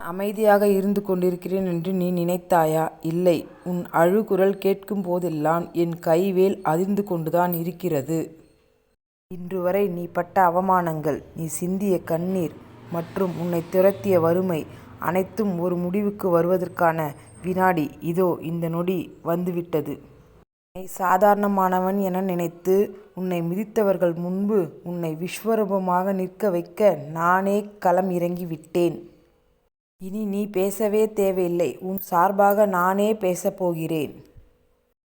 அமைதியாக இருந்து கொண்டிருக்கிறேன் என்று நீ நினைத்தாயா? இல்லை. உன் அழுகுரல் கேட்கும் போதெல்லாம் என் கைவேல் அதிர்ந்து கொண்டுதான் இருக்கிறது. இன்று வரை நீ பட்ட அவமானங்கள் நீ சிந்திய கண்ணீர் மற்றும் உன்னை துரத்திய வறுமை அனைத்தும் ஒரு முடிவுக்கு வருவதற்கான வினாடி இதோ இந்த நொடி வந்துவிட்டது. உன்னை சாதாரணமானவன் என நினைத்து உன்னை மிதித்தவர்கள் முன்பு உன்னை விஸ்வரூபமாக நிற்க வைக்க நானே களம் இறங்கிவிட்டேன். இனி நீ பேசவே தேவையில்லை. உன் சார்பாக நானே பேசப்போகிறேன்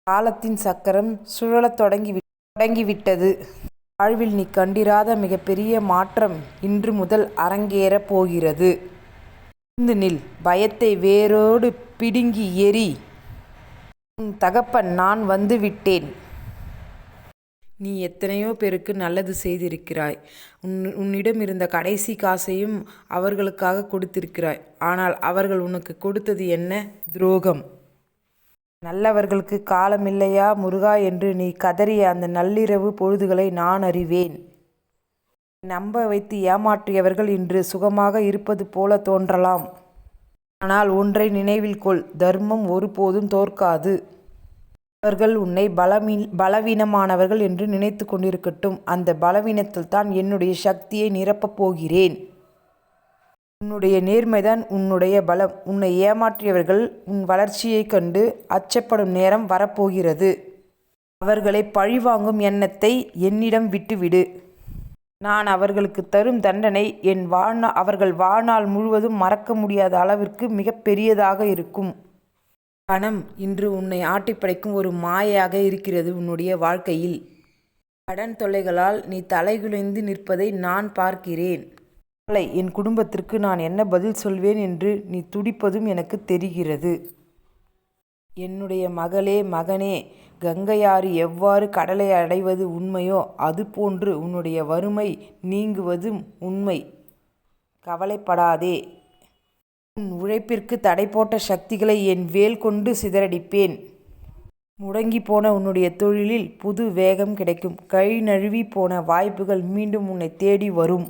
காலத்தின் சக்கரம் சுழலத் தொடங்கி தொடங்கிவிட்டது. வாழ்வில் நீ கண்டிராத மிகப்பெரிய மாற்றம் இன்று முதல் அரங்கேறப் போகிறது. இருந்து நில். பயத்தை வேரோடு பிடுங்கி எரி உன் தகப்பன் நான் வந்துவிட்டேன். நீ எத்தனையோ பேருக்கு நல்லது செய்திருக்கிறாய். உன் உன்னிடம் இருந்த கடைசி காசையும் அவர்களுக்காக கொடுத்திருக்கிறாய். ஆனால் அவர்கள் உனக்கு கொடுத்தது என்ன? துரோகம். நல்லவர்களுக்கு காலமில்லையா முருகா என்று நீ கதறிய அந்த நள்ளிரவு பொழுதுகளை நான் அறிவேன். நம்ப வைத்து ஏமாற்றியவர்கள் இன்று சுகமாக இருப்பது போல தோன்றலாம். ஆனால் ஒன்றை நினைவில் கொள். தர்மம் ஒருபோதும் தோற்காது. அவர்கள் உன்னை பலவீனமானவர்கள் என்று நினைத்து கொண்டிருக்கட்டும். பலவீனத்தில் தான் என்னுடைய சக்தியை நிரப்பப் போகிறேன். உன்னுடைய நேர்மைதான் உன்னுடைய பலம். உன்னை ஏமாற்றியவர்கள் உன் வளர்ச்சியைக் கண்டு அச்சப்படும் நேரம் வரப்போகிறது. அவர்களை பழிவாங்கும் எண்ணத்தை என்னிடம் விட்டுவிடு. நான் அவர்களுக்கு தரும் தண்டனை என் வாழ்நாள் அவர்கள் வாழ்நாள் முழுவதும் மறக்க முடியாத அளவிற்கு மிகப்பெரியதாக இருக்கும். பணம் இன்று உன்னை ஆட்டிப்படைக்கும் ஒரு மாயாக இருக்கிறது உன்னுடைய வாழ்க்கையில். கடன் தொல்லைகளால் நீ தலைகுலைந்து நிற்பதை நான் பார்க்கிறேன். கவலை என் குடும்பத்திற்கு நான் என்ன பதில் சொல்வேன் என்று நீ துடிப்பதும் எனக்கு தெரிகிறது. என்னுடைய மகளே மகனே கங்கையாறு எவ்வாறு கடலை அடைவது உண்மையோ அதுபோன்று உன்னுடைய வறுமை நீங்குவதும் உண்மை. கவலைப்படாதே. உன் உழைப்பிற்கு தடை போட்ட சக்திகளை என் வேல் கொண்டு சிதறடிப்பேன். முடங்கிப்போன உன்னுடைய தொழிலில் புது வேகம் கிடைக்கும். கை நழுவிப் போன வாய்ப்புகள் மீண்டும் உன்னைத் தேடி வரும்.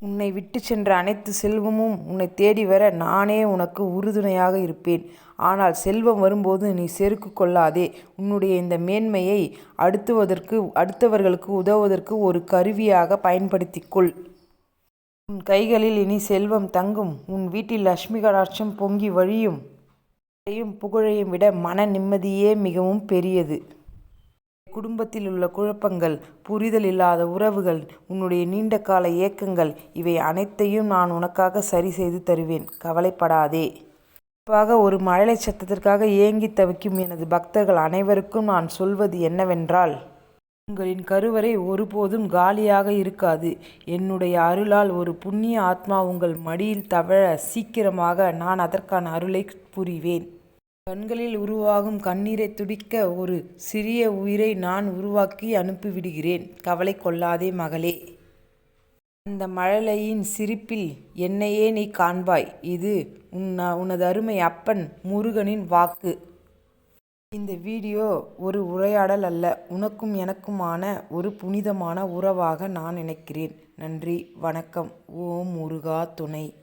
உன்னை விட்டுச் சென்ற அனைத்து செல்வமும் உன்னை தேடி வர நானே உனக்கு உறுதுணையாக இருப்பேன். ஆனால் செல்வம் வரும்போது நீ செருக்கு கொள்ளாதே. உன்னுடைய இந்த மேன்மையை அடுத்துவதற்கு அடுத்தவர்களுக்கு உதவுவதற்கு ஒரு கருவியாகப் பயன்படுத்திக் கொள். உன் கைகளில் இனி செல்வம் தங்கும். உன் வீட்டில் லட்சுமி கடாட்சம் பொங்கி வழியும். புகழையும் புகழையும் விட மன நிம்மதியே மிகவும் பெரியது. குடும்பத்தில் உள்ள குழப்பங்கள் புரிதல் இல்லாத உறவுகள் உன்னுடைய நீண்ட கால ஏக்கங்கள் இவை அனைத்தையும் நான் உனக்காக சரி செய்து தருவேன். கவலைப்படாதே. குறிப்பாக ஒரு மழலைச் சத்தத்திற்காக ஏங்கித் தவிக்கும் எனது பக்தர்கள் அனைவருக்கும் நான் சொல்வது என்னவென்றால் உங்களின் கருவறை ஒருபோதும் காலியாக இருக்காது. என்னுடைய அருளால் ஒரு புண்ணிய ஆத்மா உங்கள் மடியில் தவழ சீக்கிரமாக நான் அதற்கான அருளை புரிவேன். கண்களில் உருவாகும் கண்ணீரைத் துடிக்க ஒரு சிறிய உயிரை நான் உருவாக்கி அனுப்பிவிடுகிறேன். கவலை கொள்ளாதே மகளே. அந்த மழலையின் சிரிப்பில் என்னையே நீ காண்பாய். இது உன் உனது அருமை அப்பன் முருகனின் வாக்கு. இந்த வீடியோ ஒரு உரையாடல் அல்ல. உனக்கும் எனக்குமான ஒரு புனிதமான உறவாக நான் நினைக்கிறேன். நன்றி வணக்கம். ஓம் முருகா துணை.